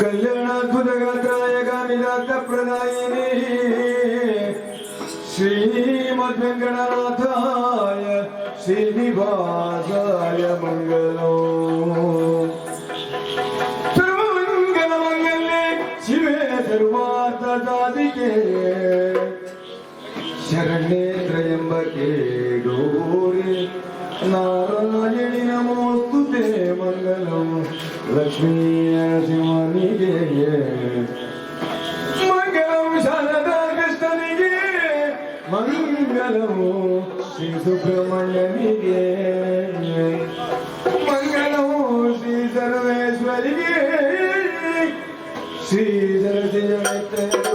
ಕಲ್ಯಾಣ ಕುಯ ಗಿಲಾದ ಪ್ರಾಯಿಣಿ ಶ್ರೀಮಥನಾಥ ಶ್ರೀ ನಿವಾ ಮಂಗಲ ಮಂಗಲ ಮಂಗಲೇ ಶಿವೆ ಸರ್ವಾಕೆ ಶರಣೇತ್ರಯಂಬಕೆ ನಾರಾಯಣಿ ನಮೋ పొందుతే మంగళం లక్ష్మీ నరసింహనిగే మంగళం శారదా కృష్ణనిగే మంగళము శ్రీ సుబ్రహ్మణ్యనిగే మంగళము శ్రీ సర్వేశ్వరిగే శ్రీ సరస్వతి